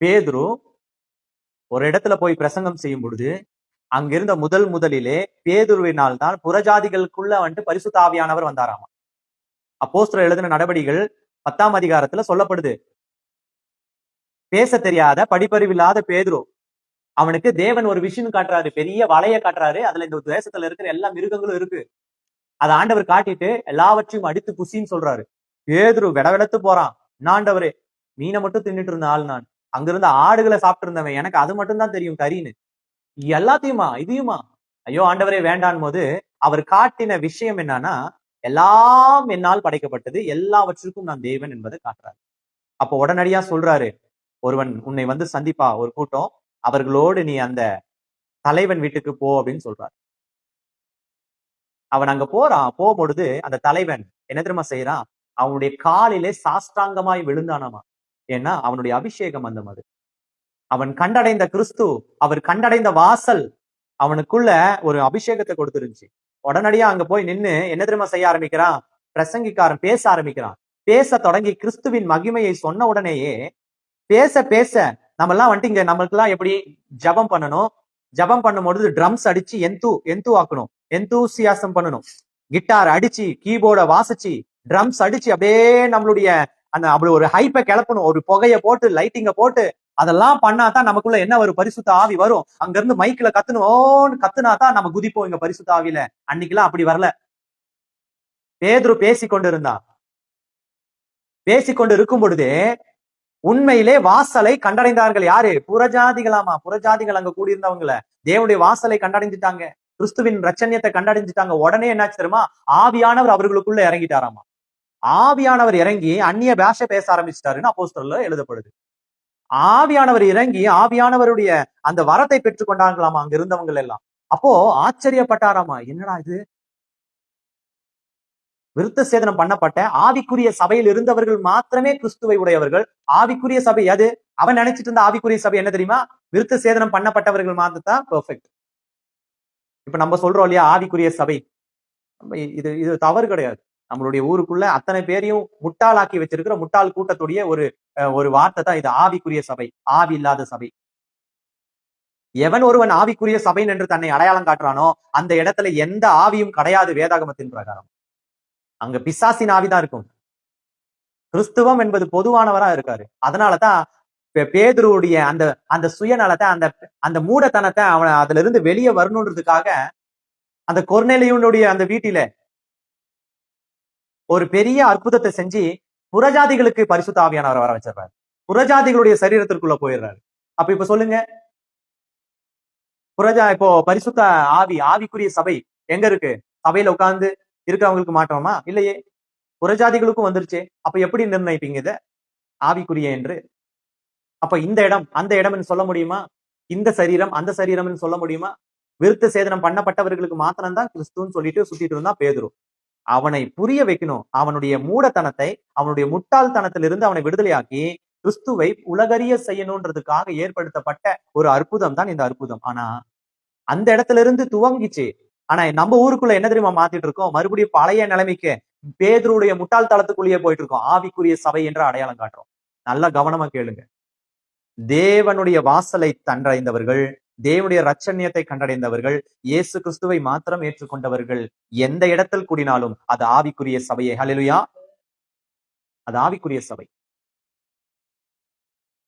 பேதுரு ஒரு இடத்துல போய் பிரசங்கம் செய்யும் பொழுது அங்கிருந்த முதல் முதலிலே பேதுருவினால் தான் புறஜாதிகளுக்குள்ள வந்துட்டு பரிசுத்தாவியானவர் வந்தாராமா? அப்போஸ்தலர் எழுதின நடவடிகள் பத்தாம் அதிகாரத்துல சொல்லப்படுது. பேச தெரியாத படிப்பறிவில்லாத பேதுரு அவனுக்கு தேவன் ஒரு விஷயம் காட்டுறாரு பெரிய வலைய காட்டுறாரு அதுல இந்த தேசத்துல இருக்கிற எல்லா மிருகங்களும் இருக்கு. அதை ஆண்டவர் காட்டிட்டு எல்லாவற்றையும் அடித்து புசின்னு சொல்றாரு. பேதுரு விடவிடத்து போறான். நாண்டவரே மீனை மட்டும் தின்னுட்டு இருந்த ஆள் நான். அங்கிருந்து ஆடுகளை சாப்பிட்டு இருந்தவன் எனக்கு அது மட்டும் தான் தெரியும் கறின்னு எல்லாத்தையுமா இதையுமா? ஐயோ ஆண்டவரே வேண்டான் போது அவர் காட்டின விஷயம் என்னன்னா எல்லாம் என்னால் படைக்கப்பட்டது எல்லாவற்றிற்கும் நான் தேவன் என்பதை காட்டுறாரு. அப்போ உடனடியா சொல்றாரு ஒருவன் உன்னை வந்து சந்திப்பா ஒரு கூட்டம் அவர்களோடு நீ அந்த தலைவன் வீட்டுக்கு போ அப்படின்னு சொல்றாரு. அவன் அங்க போறான் போகும்பொழுது அந்த தலைவன் என்ன தெரியுமா செய்யறான் அவனுடைய காலிலே சாஷ்டாங்கமாய் விழுந்தானாமா. ஏன்னா அவனுடைய அபிஷேகம் அந்த மாதிரி. அவன் கண்டடைந்த கிறிஸ்து அவர் கண்டடைந்த வாசல் அவனுக்குள்ள ஒரு அபிஷேகத்தை கொடுத்துருந்துச்சு. உடனடியா அங்க போய் நின்னு என்ன தெரியுமா செய்ய ஆரம்பிக்கிறான்? பிரசங்கிக்காரன் பேச ஆரம்பிக்கிறான். பேச தொடங்கி கிறிஸ்துவின் மகிமையை சொன்ன உடனேயே பேச பேச நம்ம எல்லாம் வந்துட்டு இங்க நம்மளுக்கெல்லாம் எப்படி ஜபம் பண்ணணும்? ஜபம் பண்ணும்பொழுது ட்ரம்ஸ் அடிச்சு எந்தூ எந்தூ ஆக்கணும்? எந்தூசியாசம் பண்ணணும்? கிட்டார் அடிச்சு கீபோர்டை வாசிச்சு ட்ரம்ஸ் அடிச்சு அப்படியே நம்மளுடைய அந்த அப்படி ஒரு ஹைப்பை கிளப்பணும். ஒரு புகைய போட்டு லைட்டிங்க போட்டு அதெல்லாம் பண்ணா தான் நமக்குள்ள என்ன ஒரு பரிசுத்த ஆவி வரும். அங்க இருந்து மைக்ல கத்துனோன்னு ஓன்னு கத்துனா தான் நம்ம குதிப்போம் இங்க பரிசுத்த ஆவியில. அன்னைக்கெல்லாம் அப்படி வரல. பேதுரு பேசி கொண்டு பேசி கொண்டு இருக்கும் பொழுதே உண்மையிலே வாசலை கண்டடைந்தார்கள் யாரு? புறஜாதிகளாமா? புறஜாதிகள் அங்க கூடியிருந்தவங்கள. தேவனுடைய வாசலை கண்டடைஞ்சிட்டாங்க. கிறிஸ்துவின் ரச்சன்யத்தை கண்டடைஞ்சிட்டாங்க. உடனே என்னாச்சு தெரியுமா? ஆவியானவர் அவர்களுக்குள்ள இறங்கிட்டாராமா? ஆவியானவர் இறங்கி அந்நிய பாஷை பேச ஆரம்பிச்சிட்டாருன்னு அப்போஸ்தலர்ல எழுதப்படுது. ஆவியானவர் இறங்கி ஆவியானவருடைய அந்த வரத்தை பெற்றுக்கொண்டாங்களாமா அங்க இருந்தவங்க எல்லாம். அப்போ ஆச்சரியப்பட்டாராமா? என்னடா இது? விருத்த சேதனம் பண்ணப்பட்ட ஆவிக்குரிய சபையில் இருந்தவர்கள் மாத்திரமே கிறிஸ்துவை உடையவர்கள். ஆவிக்குரிய சபை அது? அவன் நினைச்சிட்டு இருந்த ஆவிக்குரிய சபை என்ன தெரியுமா? விருத்த சேதனம் பண்ணப்பட்டவர்கள் மாத்திரம் தான் பெர்ஃபெக்ட் இப்ப நம்ம சொல்றோம் இல்லையா? ஆவிக்குரிய சபை. இது இது தவறு கிடையாது. நம்மளுடைய ஊருக்குள்ள அத்தனை பேரையும் முட்டாளாக்கி வச்சிருக்கிற முட்டாள் கூட்டத்துடைய ஒரு அஹ், ஒரு வார்த்தை தான் இது. ஆவிக்குரிய சபை. ஆவி இல்லாத சபை. எவன் ஒருவன் ஆவிக்குரிய சபை என்று தன்னை அடையாளம் காட்டுறானோ அந்த இடத்துல எந்த ஆவியும் கிடையாது வேதாகமத்தின் பிரகாரம். அங்க பிசாசின் ஆவிதான் இருக்கும். கிறிஸ்துவம் என்பது பொதுவானவரா இருக்காரு. அதனாலதான் பே- பேதுருவுடைய அந்த அந்த சுயநலத்தை அந்த அந்த மூடத்தனத்தை அவன் அதுல இருந்து வெளியே வரணுன்றதுக்காக அந்த கொர்நேலியுனுடைய அந்த வீட்டில ஒரு பெரிய அற்புதத்தை செஞ்சு புறஜாதிகளுக்கு பரிசுத்த ஆவியானவர் வர வச்சிடுறாரு புறஜாதிகளுடைய சரீரத்திற்குள்ள போயிடுறாரு. அப்ப இப்ப சொல்லுங்க. புறஜா இப்போ பரிசுத்த ஆவி ஆவிக்குரிய சபை எங்க இருக்கு? சபையில உட்கார்ந்து இருக்கிறவங்களுக்கு மாற்றோமா இல்லையே. புறஜாதிகளுக்கும் வந்துருச்சே. அப்ப எப்படி நிர்ணயிப்பீங்க இத? ஆவிக்குரிய என்று. அப்ப இந்த இடம் அந்த இடம்னு சொல்ல முடியுமா? இந்த சரீரம் அந்த சரீரம்னு சொல்ல முடியுமா? விருத்த சேதனம் பண்ணப்பட்டவர்களுக்கு மாத்திரம்தான் கிறிஸ்துன்னு சொல்லிட்டு சுத்திட்டு இருந்தா பேதுரும் அவனை புரிய வைக்கணும். அவனுடைய மூடத்தனத்தை அவனுடைய முட்டாள்தனத்திலிருந்து அவனை விடுதலையாக்கி கிறிஸ்துவை உலகறிய செய்யணும்ன்றதுக்காக ஏற்படுத்தப்பட்ட ஒரு அற்புதம் தான் இந்த அற்புதம். ஆனா அந்த இடத்துல இருந்து துவங்கிச்சு. ஆனா நம்ம ஊருக்குள்ள என்ன தெரியுமா மாத்திட்டு இருக்கோம்? மறுபடியும் பழைய நிலைமைக்கு பேதருடைய முட்டாள்தளத்துக்குள்ளேயே போயிட்டு இருக்கோம் ஆவிக்குரிய சபை என்ற அடையாளம் காட்டுறோம். நல்லா கவனமா கேளுங்க. தேவனுடைய வாசலை தன்றடைந்தவர்கள் தேவனுடைய ரச்சன்யத்தை கண்டடைந்தவர்கள் இயேசு கிறிஸ்துவை மாத்திரம் ஏற்றுக்கொண்டவர்கள். எந்த இடத்தில் கூடினாலும் அது ஆவிக்குரிய சபையே. ஹalleluya அது ஆவிக்குரிய சபை.